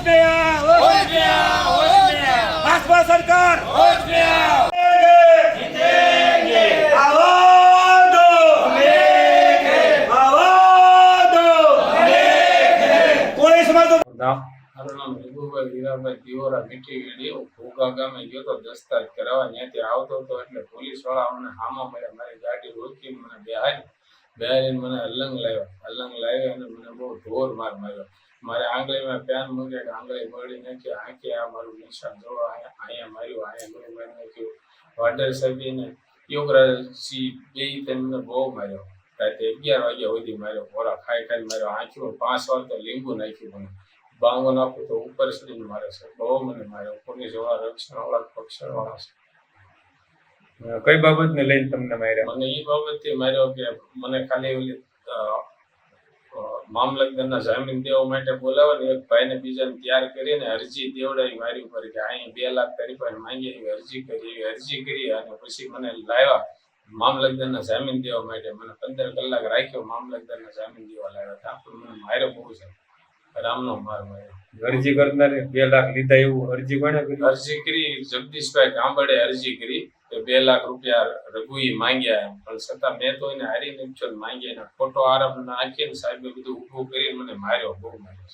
सरकार होश में आ होश में आओ, होश में आओ। भाजपा सरकार होश में आओ। जीतेंगे आवाज दो आवाज दो કોળી સમાજ મારું નામ વિભુભાઈ હીરાભાઈ દિયોરા મીઠી ગેડી હું ભોગા ગામે ગયો તો દસ્તાવેજ કરાવવા ત્યાંથી આવતો હતો એટલે પોલીસ વાળા મને હામા મળ્યા મારી ગાડી રોકી મને બેહારી બેહારીને મને અલંગ લાવ્યો. અલંગ લાવ્યો અને મને બહુ ઢોર માર માર્યો. મારે આંગળીમાં પેન મૂક્યા કે આંગળી મળી નાખી, આંખે આ મારું નિશાન જો અહીંયા માર્યું અહીંયા મારું મારી નાખ્યું. વાટર સાહેબીને યોગરાજસિંહ બે તેમને મને બહુ માર્યો. રાતે અગિયાર વાગ્યા સુધી માર્યો. ખોરાક ખાઈ ખાઈને માર્યો. આંખ્યું પાંચ વાર તો લીંબુ નાખ્યું મને. બાંગો નાખું તો ઉપર સુધી મારે છે. બહુ મને માર્યો. પોલીસવાળા રક્ષણ વાળા પક્ષણ વાળા છે. કઈ બાબતને લઈને તમને માર્યા? મને એ બાબતથી માર્યો કે મને ખાલી ઓલી મામલતદારના જામીન દેવા માટે બોલાવે ને એક ભાઈને બીજાને તૈયાર કરીને અરજી દેવડાવી મારી ઉપર કે અહીં બે લાખ તારી પાસે માંગી એવી અરજી કરી, એવી અરજી કરી અને પછી મને લાવ્યા મામલતદારના જામીન દેવા માટે. મને પંદર કલાક રાખ્યો, મામલતદારના જામીન દેવા લાવ્યા ત્યાં પણ મને માર્યો બહુ છે રામનો માર માર્યો. અરજી કરનારે બે લાખ લીધા એવું અરજી કોને કરી? અરજી કરી જગદીશભાઈ કાંબડે અરજી કરી કે બે લાખ રૂપિયા રઘુએ માંગ્યા એમ. પણ છતાં મેં તો એને હારી નીકળ્યો માંગ્યા એના ખોટો આરોપ નાખીને સાહેબે બધું ઊભું કરી મને માર્યો બહુ માર્યો.